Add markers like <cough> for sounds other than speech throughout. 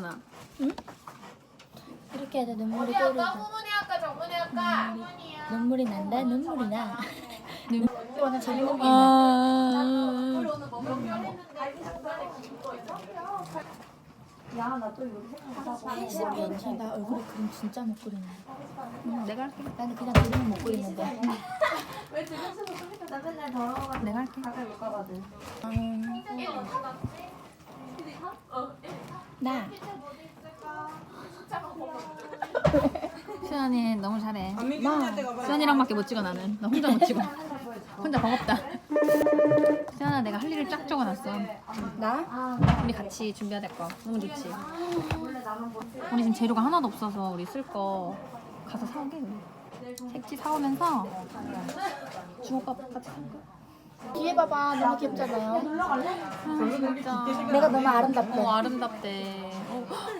수연아. 이렇게 해야 돼 눈물이 할까? 끓어져 후문에 할까? 정문에 할까? 눈물이 난다 눈물이 나 이거는 재밌는 게 있네 아. 헬스팬이 나 얼굴에 그림 진짜 못 그리네 응, 내가 할게. 나는 그냥 그림은 못 그리는데 <laughs> 내가 할게. 음, 나 수연이 너무 잘해. 나. 수연이랑밖에 못 찍어 나는. 나 혼자 못 찍어. 혼자 버겁다. 수연아 내가 할 일을 쫙 적어놨어. 나? 우리 같이 준비해야 될 거. 너무 좋지. 우리 지금 재료가 하나도 없어서 우리 쓸 거 가서 사오게. 색지 사오면서 주먹밥 같이 살까? 뒤에 봐봐 너무 귀엽잖아요 아 진짜. 내가 너무 아름답대 어 아름답대.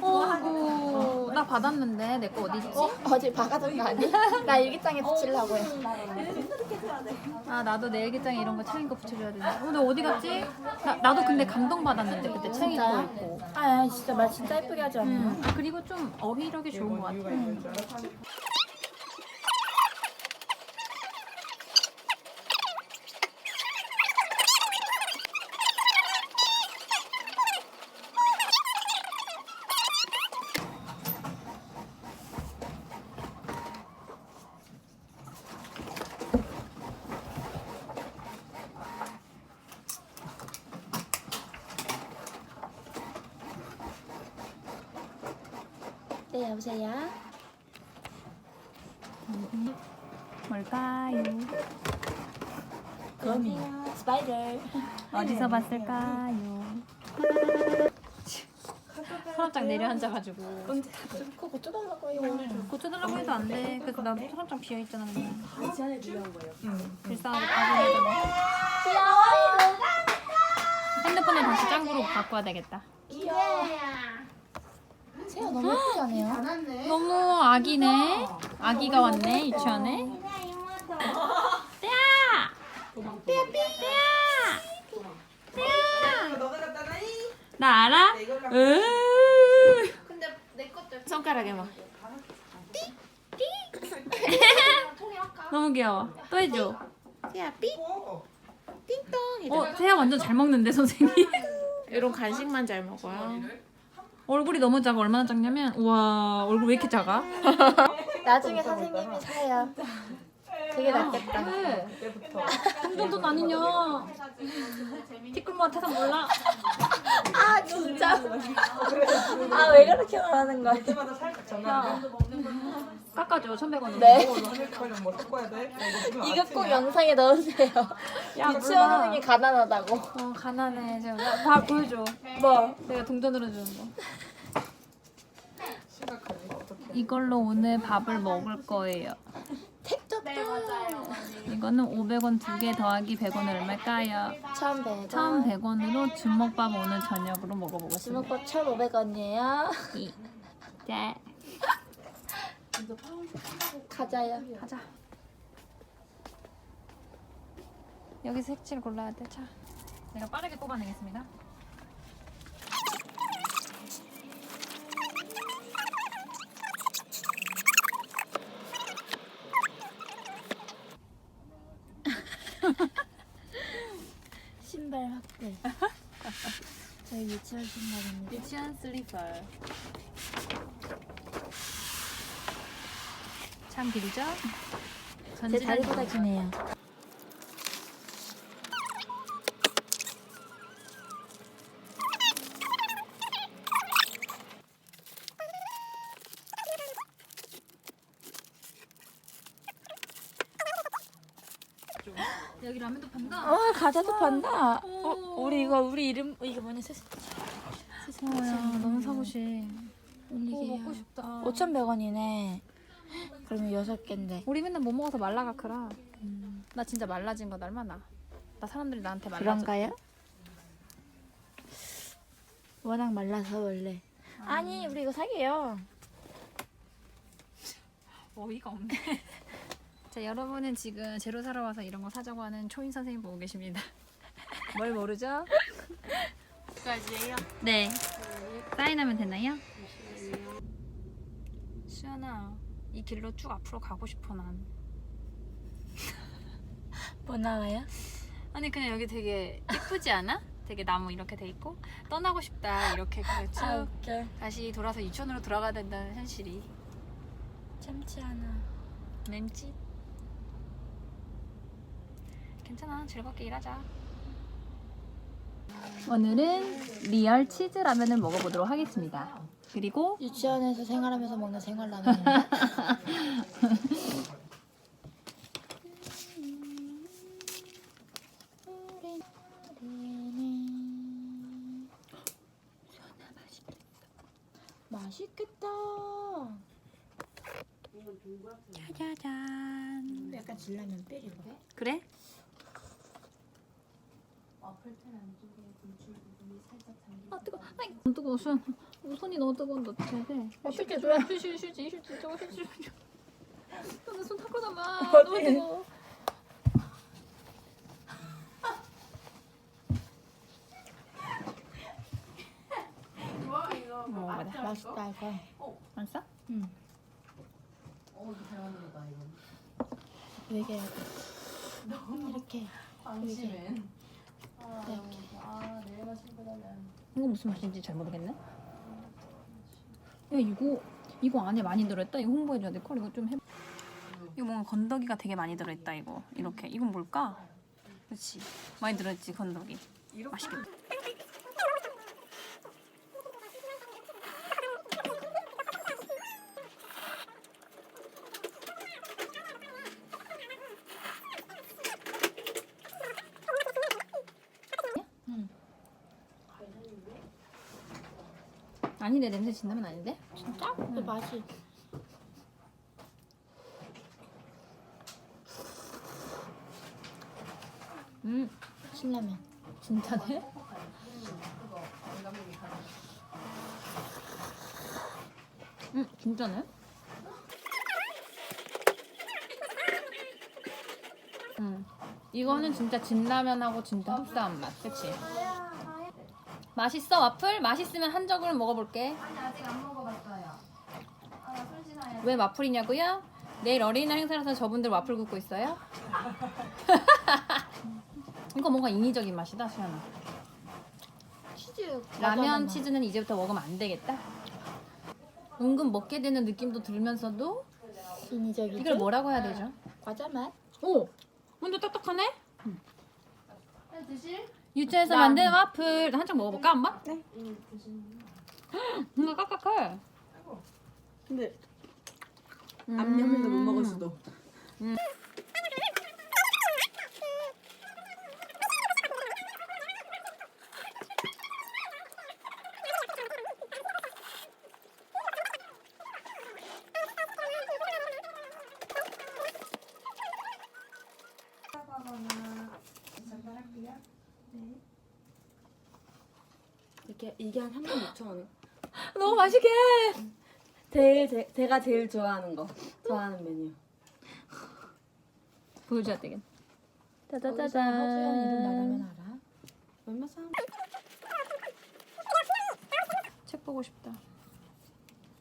어, 어이구 나 받았는데 내 거 어디 있지? 어제 박아둔 거 아니? 나 일기장에 붙이려고 해 아 나도 내 일기장에 이런 거 챙인 거 붙여줘야 되는데. 어, 근데 어디 갔지? 나, 나도 근데 감동 받았는데 그때 챙인 거? 있고. 아 진짜 말 진짜 예쁘게 하지 않나? 음. 아 그리고 좀 어휘력이 좋은 것 같아. 네 여보세요? 뭘까요? 거미 스파이더 어디서 봤을까요? 서랍장 내려 앉아가지고 언제 다 그거 고쳐달라고 해요 고쳐달라고 해도 안 돼. 그래서 나 서랍장 비어 있잖아. 그냥. 지안에 주려는 거예요 불쌍하게. 귀여워 핸드폰을 다시 짱구로 바꿔야 되겠다. 귀여워 세아 너무 예쁘지 않아요? 너무 아기네. 아기가 왔네 유치원에. 떼야 떼야. 떼야. 나 알아? 으. 근데 내 것도 손가락에 막 너무 귀여워. 또 해줘. 세아 삐. 띵동. 어, 태야 완전 잘 먹는데 선생님. <laughs> 이런 간식만 잘 먹어요. 얼굴이 너무 작아. 얼마나 작냐면 우와 얼굴 왜 이렇게 작아? <laughs> 나중에 선생님이 사요 그게 낫겠다 동전돈 아니냐? 티끌모아 태산 몰라? 아 진짜 아 왜 그렇게 말하는 거야 깎아줘 1,100원. 네뭐 섞어야 돼? 이거 꼭 영상에 넣으세요 야, 유치원 몰라. 선생님 가난하다고 어 가난해 지금. 나, 다 보여줘. 뭐 내가 동전으로 주는 거. 심각하네. 어떡해. 이걸로 오늘 밥을 먹을 거예요. 택도 네 맞아요. 이거는 500원 두 개 더하기 100원 얼마일까요? 1,100원 1,100원으로 주먹밥 오늘 저녁으로 먹어보겠습니다. 주먹밥 1,500원이에요 이. 네. 가자요 가자. 여기서 색칠 골라야 돼. 자, 내가 빠르게 뽑아내겠습니다. 신발 확대 저희 유치원 신발입니다 유치원 슬리퍼. 참 길죠? 제 다리보다 기네요 여기 라면도 판다. 어 과자도 판다 어, 오. 우리 이거 우리 이름 이게 뭐냐 세 세 어야 너무 사고 싶. 어, 먹고 싶다. 5,100원이네 그러면 6개인데 우리 맨날 뭐 먹어서 말라가 크라. 나 진짜 말라진 거 얼마나? 나 사람들이 나한테 말라져. 그런가요? 워낙 말라서 원래 아니 우리 이거 사게요 어이가 없네. <laughs> 자 여러분은 지금 재료 사러 와서 이런 거 사자고 하는 초인 선생님 보고 계십니다. <laughs> 뭘 모르죠? 까지예요? 네. 사인하면 되나요? 수연아, 이 길로 쭉 앞으로 가고 싶어 난. <laughs> 뭐 나와요? 아니 그냥 여기 되게 예쁘지 않아? 되게 나무 이렇게 돼 있고 떠나고 싶다 이렇게 그래 쭉아 웃겨. 다시 돌아서 유치원으로 돌아가야 된다는 현실이 참지 않아. 맴짓 괜찮아 즐겁게 일하자 오늘은 리얼 치즈 라면을 먹어보도록 하겠습니다 그리고 유치원에서 생활하면서 먹는 생활라면인데 <laughs> 맛있겠다. 짜자잔 약간 뼈리로 해? 그래? 아 뜨거. 아이 안 뜨거워 손. 어, 손이 너무 뜨거운데 돼? 어떻게 줘야 휴지 휴지 휴지 저거 휴지 휴지. 나손 닦고 남아. 너무. 좋아 이거. 먹어봐. 맛있다 이거. 맛있어? 응. 되게 이렇게 당신은. 이렇게 이거 무슨 맛인지 잘 모르겠네. 야 이거 이거 안에 많이 들어있다. 이거 홍보해줘야 될 걸. 이거 좀 해. 이거 뭔가 건더기가 되게 많이 들어있다. 이거 이렇게 이건 뭘까? 그렇지 많이 들어있지 건더기. 맛있겠다. 응. 아니네 냄새 진다면 아닌데? 진짜? 그 맛이 음 신라면. 진짜네? 음 진짜네? 음 이거는 진짜 진라면하고 진짜 흡사한 맛, 그치? 맛있어 와플? 맛있으면 한 적을 먹어볼게. 아니 아직 안 먹어봤어요. 지나야 왜 와플이냐고요? 내일 어린이날 행사라서 저분들 와플 굽고 있어요? <laughs> 이거 뭔가 인위적인 맛이다, 수연아. 치즈 라면 치즈는 이제부터 먹으면 안 되겠다. 은근 먹게 되는 느낌도 들면서도 맛. 인위적이죠? 이걸 뭐라고 해야 되죠? 과자 맛? 오, 먼저 딱딱하네. 돼. 드실? 유채에서 나- 만든 와플 한쪽 먹어볼까 한번? 네. <gasps> 뭔가 깍깍해. 근데 음. 앞면은 못 먹을 수도. 4,000원. 너무 맛있게. 제일 제, 제가 제일 좋아하는 거. 좋아하는 메뉴. 보여줘야 되겠네. 짜자자자. 얼마 사람? 책 보고 싶다.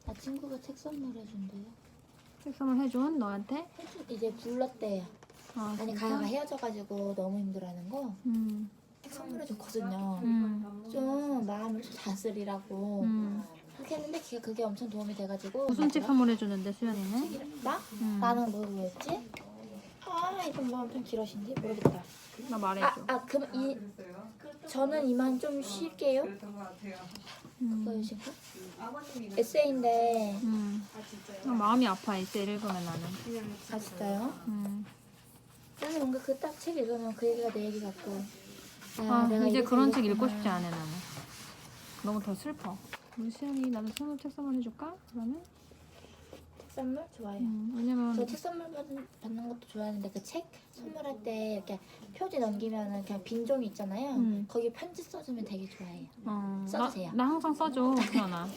나 친구가 책 선물해준대요. 책 선물해준 너한테? 해주, 이제 불렀대요. 아, 아니 가야가 헤어져가지고 너무 힘들어하는 거. 음. 책 선물해줬거든요. 음, 좀 마음을 좀 다스리라고 음. 그렇게 했는데 걔가 그게 엄청 도움이 돼가지고 무슨 책 뭐더라? 선물해 주는데 수연이는? 나? 음. 나는 뭐였지? 아 이건 뭐 엄청 길어신데 모르겠다. 나 말해줘. 아 아 그럼 이 저는 이만 좀 쉴게요. 음, 그거이신가? 아버님이 에세이인데 음. 나 마음이 아파 에세 읽으면 나는. 아 진짜요? 음. 나는 뭔가 그 딱 책 읽으면 그 얘기가 내 얘기 같고 아, 내가 이제 그런 책 읽고. 싶지 않아 나는. 너무 더 슬퍼. 우리 수연이 나도 선물 책 선물 해줄까? 그러면? 책 선물 좋아요. 음, 왜냐면 저 책 선물 받는, 받는 것도 좋아하는데 그 책 선물할 때 이렇게 표지 넘기면은 그냥 빈 종이 있잖아요. 음. 거기 편지 써주면 되게 좋아해요. 어, 써주세요. 나, 나 항상 써줘 수연아.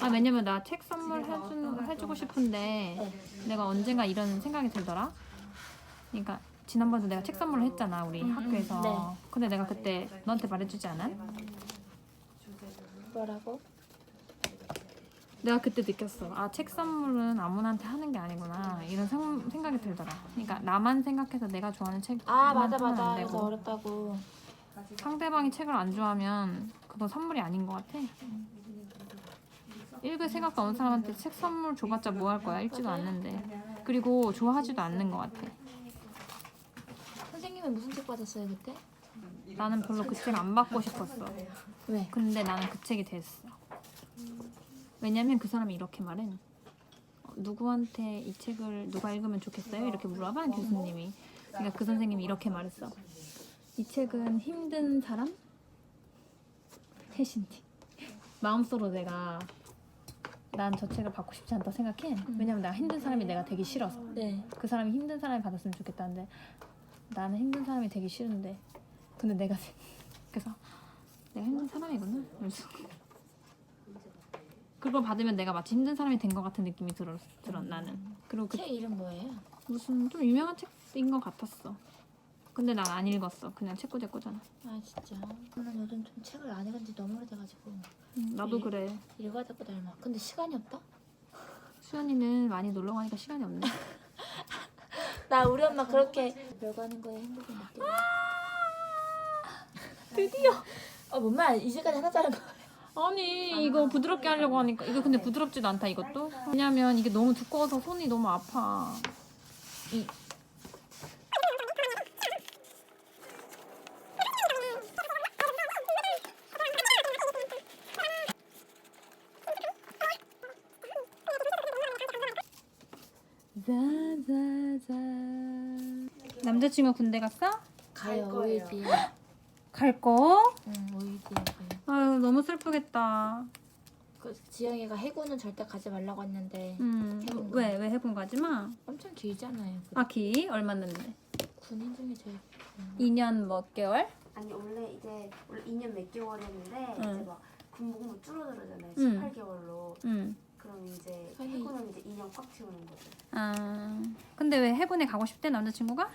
아 왜냐면 나 책 선물 해주는 해주고 싶은데 네. 내가 언젠가 이런 생각이 들더라. 그러니까 지난번에도 내가 책 선물을 했잖아 우리 음, 음, 학교에서. 네. 근데 내가 그때 너한테 말해주지 않아? 뭐라고? 내가 그때 느꼈어. 아, 책 선물은 아무나한테 하는 게 아니구나. 이런 생, 생각이 들더라. 그러니까 나만 생각해서 내가 좋아하는 책 아 맞아 맞아 안 그래서 어렵다고 상대방이 책을 안 좋아하면 그건 선물이 아닌 것 같아. 읽을 생각도 없는 사람한테 책 선물 줘봤자 뭐 할 거야? 읽지도 않는데. 그리고 좋아하지도 않는 것 같아. 선생님은 무슨 책 받았어요 그때? 나는 별로 그 책 안 받고 싶었어. 왜? 근데 나는 그 책이 됐어. 왜냐면 그 사람이 이렇게 말해. 어, 누구한테 이 책을 누가 읽으면 좋겠어요? 이렇게 물어봐 교수님이. 그러니까 그 선생님이 이렇게 말했어. 이 책은 힘든 사람? 태신티. 마음속으로 내가 난 저 책을 받고 싶지 않다 생각해. 왜냐면 내가 힘든 사람이 내가 되기 싫어서. 네 그 사람이 힘든 사람이 받았으면 좋겠다는데 나는 힘든 사람이 되기 싫은데. 근데 내가 <laughs> 그래서 내가 힘든 사람이구나. 그래서. 그걸 받으면 내가 마치 힘든 사람이 된 것 같은 느낌이 들었, 들었 나는. 그리고 그 책 이름 뭐예요? 무슨 좀 유명한 책인 것 같았어. 근데 난 안 읽었어. 그냥 책구제꾸잖아. 아 진짜? 저는 요즘 좀 책을 안 읽은 지 너무 오래돼가지고. 음, 나도 그래. 읽어야 될 거 닮아 근데 시간이 없다? 수연이는 많이 놀러 가니까 시간이 없네 <laughs> 나 우리 엄마 그렇게 별거 하는 거에 행복을 느껴 드디어. 어 뭔 말 이제까지 하나 자른 거. 아니 이거 부드럽게 하려고 하니까. 이거 근데 부드럽지도 않다 이것도? 왜냐면 이게 너무 두꺼워서 손이 너무 아파. 이 자자자 남자친구 군대 갔어? 가요 거예요. 5일 뒤에 갈 거? 응 5일 뒤에 가요 아유 너무 슬프겠다 그 지영이가 해군은 절대 가지 말라고 했는데 음, 왜? 왜 해군 가지 마? 엄청 길잖아요 그 아기 얼마 났는데? 군인 중에 제일 2년 몇 개월? 아니 원래 이제 원래 2년 몇 개월이었는데 응. 이제 막 군복무 줄어들잖아요. 응. 18개월로. 응. 그럼 이제 아니. 해군은 이제 2년 꽉 채우는 거죠. 아, 근데 왜 해군에 가고 싶대 남자친구가?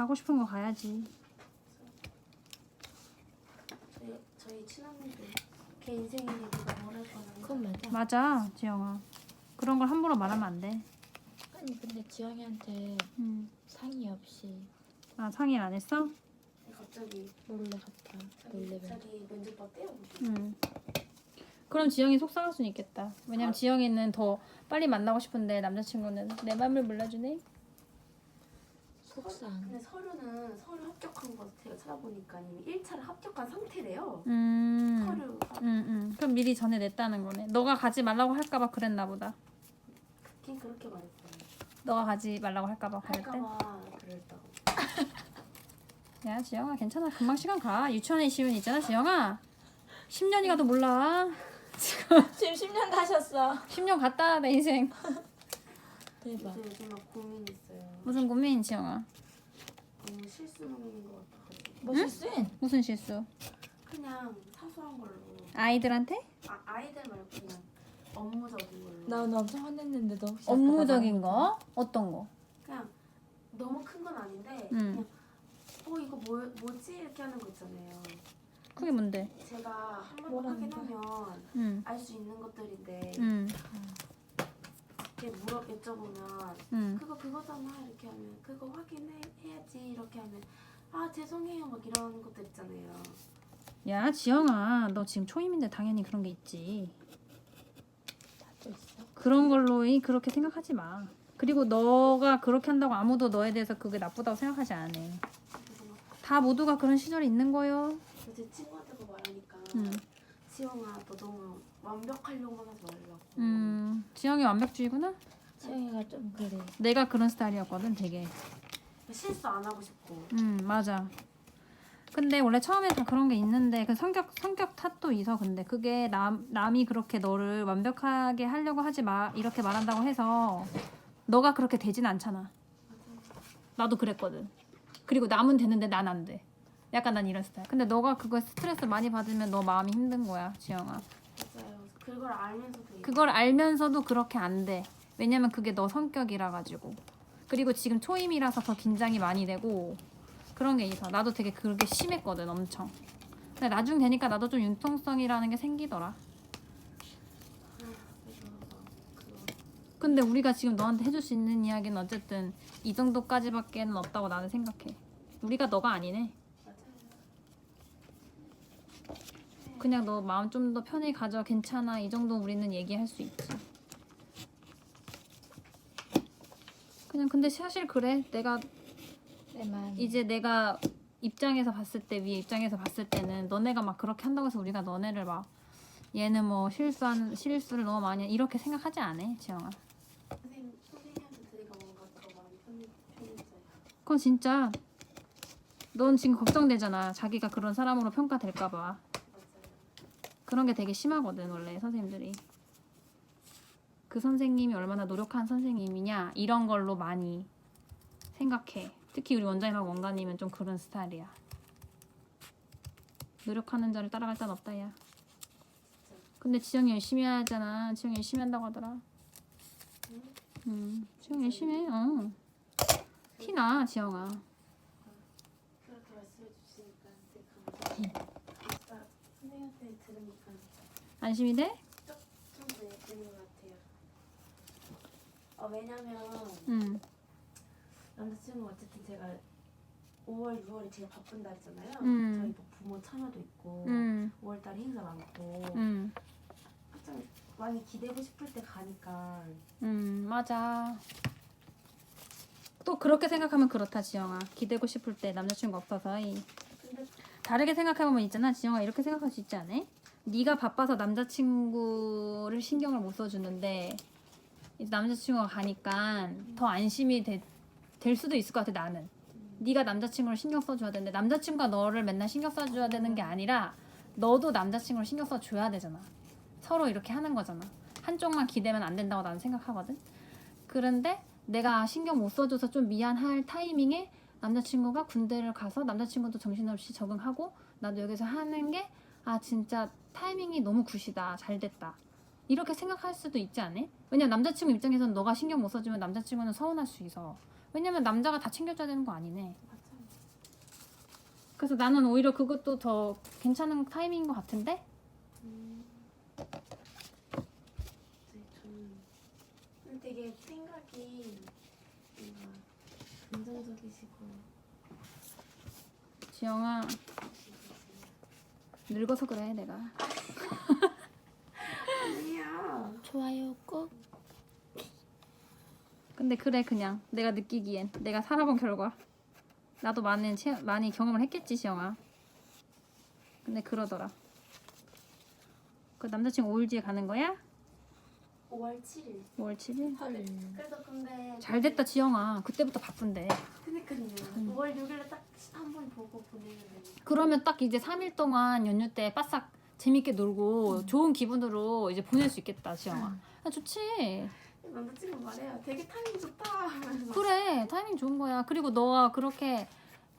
가고 싶은 거 가야지. 저희 저희 친언니들 걔 인생인데 누가 뭐랄 거는 그건 맞아 맞아, 지영아. 그런 걸 함부로 말하면 안 돼. 아니 근데 지영이한테 음. 상의 없이 아, 상의를 안 했어? 갑자기 몰래 갔다 몰래 면 자기 면접 봤대요. 음. 그럼 지영이 속상할 수는 있겠다. 왜냐면 지영이는 더 빨리 만나고 싶은데 남자친구는 내 맘을 몰라주네. 속상 근데 서류는 서류 합격한 거 제가 찾아보니까 이미 1차를 합격한 상태래요. 음. 서류 음, 음. 그럼 미리 전에 냈다는 거네. 너가 가지 말라고 할까봐 그랬나 보다. 걔 그렇게 말했어요. 너가 가지 말라고 할까봐 그랬대. 할까봐 그랬다고. <laughs> 야 지영아 괜찮아 금방 시간 가 유치원에 있으면 있잖아 지영아 10년이 가도 몰라 <laughs> 지금 10년 가셨어 10년 갔다 내 인생 <laughs> 대박. 이제 요즘 막 고민 있어요. 무슨 고민 지영아? 너무 실수능인 것 같아가지고. 뭐 실수인? 무슨 실수? 그냥 사소한 걸로. 아이들한테? 아, 아이들 말고 그냥 업무적인 걸로. 나 오늘 엄청 화냈는데 너 혹시 업무적인 거? 어떤 거? 그냥 너무 큰 건 아닌데 음. 그냥 어 이거 뭐, 뭐지? 이렇게 하는 거 있잖아요. 그게 뭔데? 제가 한 번 뭐라는 확인하면 음, 알 수 있는 것들인데 음, 이렇게 물어 여쭤보면 음. 그거 그거잖아 이렇게 하면 그거 확인해야지 이렇게 하면 아 죄송해요 막 이런 것들 있잖아요. 야 지영아 너 지금 초임인데 당연히 그런 게 있지 또 있어? 그런 걸로 이 그렇게 생각하지 마 그리고 너가 그렇게 한다고 아무도 너에 대해서 그게 나쁘다고 생각하지 않아 그래서 막 다 모두가 그런 시절이 있는 거요 제 친구한테 그거 말하니까 음. 지영아 너 너무 완벽하려고만 하지 말라고. 음 지영이 완벽주의구나? 지영이가 좀 그래. 내가 그런 스타일이었거든 되게. 실수 안 하고 싶고. 음 맞아. 근데 원래 처음에 다 그런 게 있는데 그 성격 성격 탓도 있어 근데. 그게 남 남이 그렇게 너를 완벽하게 하려고 하지 마 이렇게 말한다고 해서 너가 그렇게 되진 않잖아. 나도 그랬거든. 그리고 남은 되는데 난 안 돼 약간 난 이런 스타일 근데 너가 그거 스트레스 많이 받으면 너 마음이 힘든 거야 지영아 맞아요. 그걸 알면서도 그걸 알면서도 그렇게 안 돼. 왜냐면 그게 너 성격이라 가지고. 그리고 지금 초임이라서 더 긴장이 많이 되고 그런 게 있어. 나도 되게 그게 심했거든, 엄청. 근데 나중 되니까 나도 좀 융통성이라는 게 생기더라. 근데 우리가 지금 너한테 해줄 수 있는 이야기는 어쨌든 이 정도까지밖에는 없다고 나는 생각해. 우리가 너가 아니네. 맞아요. 그냥 너 마음 좀 더 편히 가져 괜찮아 이 정도 우리는 얘기할 수 있지. 그냥 근데 사실 그래 내가 내. 이제 내가 입장에서 봤을 때 위에 입장에서 봤을 때는 너네가 막 그렇게 한다고 해서 우리가 너네를 막 얘는 뭐 실수한 실수를 너무 많이 해. 이렇게 생각하지 않아 지영아. 선생님 선생님한테 드리가 뭔가 더 많이 편해 편해져요. 그건 진짜 넌 지금 걱정되잖아 자기가 그런 사람으로 평가될까봐. 그런 게 되게 심하거든 원래 선생님들이. 그 선생님이 얼마나 노력한 선생님이냐 이런 걸로 많이 생각해. 특히 우리 원장님하고 원가님은 좀 그런 스타일이야. 노력하는 자를 따라갈 딴 없다 야. 근데 지영이 열심히 하잖아. 지영이 열심히 한다고 하더라. 음 지영 열심히 해 어. 티나 지영아. 그렇게 말씀해 주시니까. 진짜 선생님한테 들으니까 안심이 돼? 좀 되는 것 같아요. 어 왜냐면 응 남자친구 어쨌든 제가 5월, 6월이 제일 바쁜 달이잖아요. 음. 저희 뭐 부모 참여도 있고 응, 5월 달에 행사 많고 응, 좀 많이 기대고 싶을 때 가니까 응, 맞아. 또 그렇게 생각하면 그렇다, 지영아. 기대고 싶을 때 남자친구 없어서. 이. 근데 다르게 생각해보면 있잖아, 지영아. 이렇게 생각할 수 있지 않아? 네가 바빠서 남자친구를 신경을 못 써주는데 이제 남자친구가 가니까 더 안심이 되- 될 수도 있을 것 같아, 나는. 네가 남자친구를 신경 써줘야 되는데 남자친구가 너를 맨날 신경 써줘야 되는 게 아니라 너도 남자친구를 신경 써줘야 되잖아. 서로 이렇게 하는 거잖아. 한쪽만 기대면 안 된다고 나는 생각하거든. 그런데 내가 신경 못 써줘서 좀 미안할 타이밍에 남자친구가 군대를 가서 남자친구도 정신없이 적응하고 나도 여기서 하는 게 아 진짜 타이밍이 너무 굿이다 잘 됐다 이렇게 생각할 수도 있지 않아? 왜냐면 남자친구 입장에서는 너가 신경 못 써주면 남자친구는 서운할 수 있어 왜냐면 남자가 다 챙겨줘야 되는 거 아니네. 그래서 나는 오히려 그것도 더 괜찮은 타이밍인 것 같은데 음. 네, 저는 되게 생각이 뭔가 긍정적이시고 지영아 늙어서 그래 내가 아니야. 좋아요 꾹. 근데 그래 그냥 내가 느끼기엔 내가 살아본 결과 나도 많은 체, 많이 경험을 했겠지 시영아 근데 그러더라 그 남자친구 5일 뒤에 가는 거야? 5월 7일. 5월 7일? 헐. 그래서 근데 잘 됐다 지영아 그때부터 바쁜데 그니까요. 5월 6일에 딱 한 번 보고 보내면 되니까. 그러면 딱 이제 3일 동안 연휴 때 바싹 재밌게 놀고 좋은 기분으로 이제 보낼 수 있겠다 지영아 아, 좋지 남자친구 말해요. 되게 타이밍 좋다. 하면서. <laughs> 그래 타이밍 좋은 거야 그리고 너가 그렇게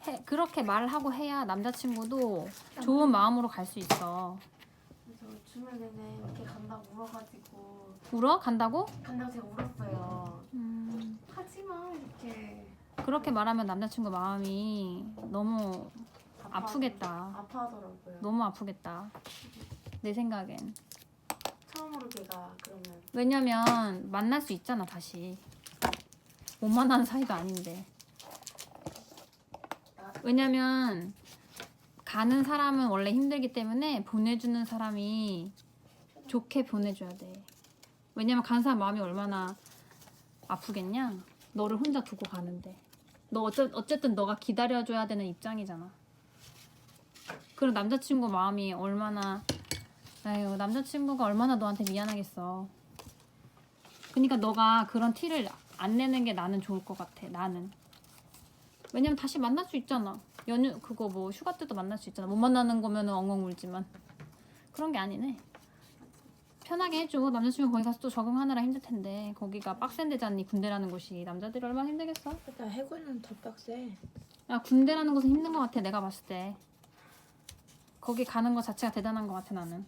해, 그렇게 말하고 해야 남자친구도 좋은 마음으로 갈 수 있어 그래서 주말 내내 이렇게 간다고 울어가지고 울어? 간다고? 간다고 제가 울었어요. 음, 하지마 이렇게 그렇게 말하면 남자친구 마음이 너무 아파- 아프겠다. 아파하더라고요. 너무 아프겠다. 내 생각엔. 처음으로 걔가 그러면 왜냐면 만날 수 있잖아 다시. 못 만나는 사이도 아닌데. 왜냐면 가는 사람은 원래 힘들기 때문에 보내주는 사람이 좋게 보내줘야 돼. 왜냐면 가는 사람 마음이 얼마나 아프겠냐? 너를 혼자 두고 가는데. 너 어째, 어쨌든 너가 기다려줘야 되는 입장이잖아. 그럼 남자친구 마음이 얼마나 아유 남자친구가 얼마나 너한테 미안하겠어. 그러니까 너가 그런 티를 안 내는 게 나는 좋을 것 같아. 나는. 왜냐면 다시 만날 수 있잖아. 연휴 그거 뭐 휴가 때도 만날 수 있잖아. 못 만나는 거면은 엉엉 울지만 그런 게 아니네. 편하게 해줘. 남자친구 거기 가서 또 적응하느라 힘들 텐데 거기가 빡센 데잖니 군대라는 곳이 남자들이 얼마나 힘들겠어. 나 해군은 더 빡세. 야 군대라는 곳은 힘든 것 같아 내가 봤을 때 거기 가는 것 자체가 대단한 것 같아 나는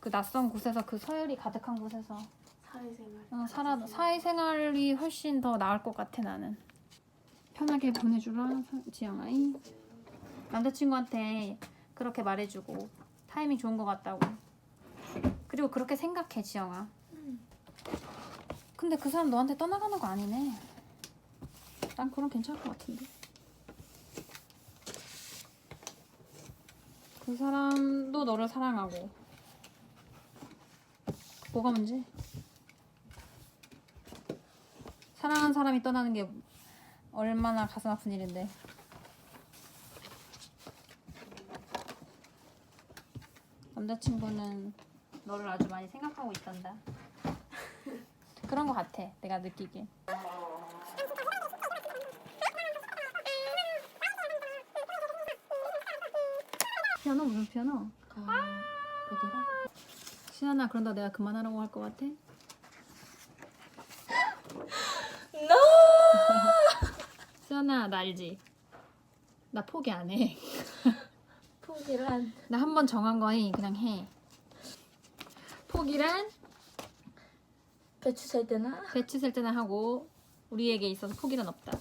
그 낯선 곳에서 그 서열이 가득한 곳에서 사회생활 어, 살아 사회생활이 훨씬 더 나을 것 같아 나는 편하게 보내주라 서- 지영아이 남자친구한테 그렇게 말해주고 타이밍 좋은 것 같다고. 그리고 그렇게 생각해 지영아. 근데 그 사람 너한테 떠나가는 거 아니네. 난 그럼 괜찮을 것 같은데. 그 사람도 너를 사랑하고. 뭐가 문제? 사랑한 사람이 떠나는 게 얼마나 가슴 아픈 일인데. 남자친구는 너를 아주 많이 생각하고 있단다. <laughs> 그런 거 같아. 내가 느끼기에. 피아노 무슨 피아노? 아, 뭐더라? 시아나 그런다 내가 그만하라고 할 것 같아? <gasps> No! <laughs> 시아나 나 알지? 나 포기 안 해. <laughs> 포기란 나 한 번 정한 거니 그냥 해. 포기란 배추 살 때나 배추 셀 때나 하고 우리에게 있어서 포기는 없다.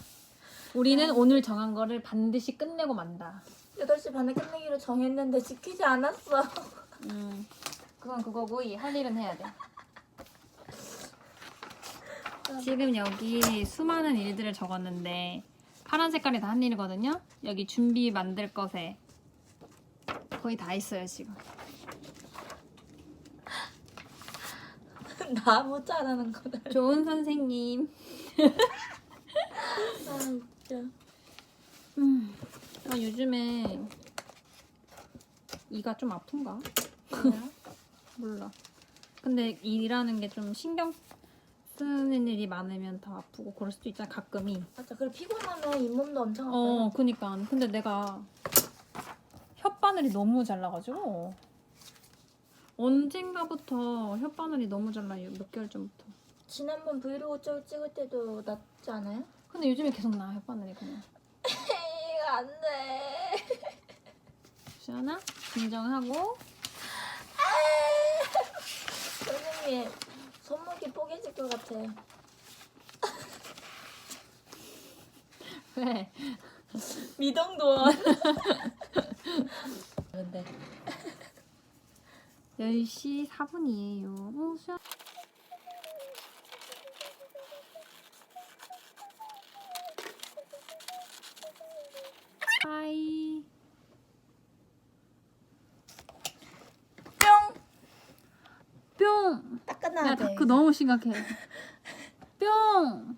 우리는 오늘 정한 거를 반드시 끝내고 만다. 8시 반에 끝내기로 정했는데 지키지 않았어. 음, 그건 그거고 이 할 일은 해야 돼. 지금 여기 수많은 일들을 적었는데 파란 색깔이 다 한 일이거든요. 여기 준비 만들 것에 거의 다 있어요 지금. <laughs> 나못 잘하는 거다. 좋은 선생님. <laughs> 아 웃겨. 음, 아, 요즘에 이가 좀 아픈가? <laughs> 몰라. 근데 일하는 게 좀 신경 쓰는 일이 많으면 더 아프고 그럴 수도 있잖아 가끔이. 맞아. 그리고 피곤하면 잇몸도 엄청 아파요. 어, 그니까. 근데 내가 혓바늘이 너무 잘나가지고 언젠가부터 혓바늘이 너무 잘 나요. 몇 개월 전부터. 지난번 브이로그 쪽 찍을 때도 낫지 않아요? 근데 요즘에 계속 나 혓바늘이 그냥. 이거 안 돼. 시원아? 진정하고 선생님 손목이 뽀개질 것 같아요. 왜? 미동돈. <laughs> 근데 10시 4분이에요. 어, 시원. 하이. 뿅. 뿅. 돼. 다크 너무 심각해. <laughs> 뿅.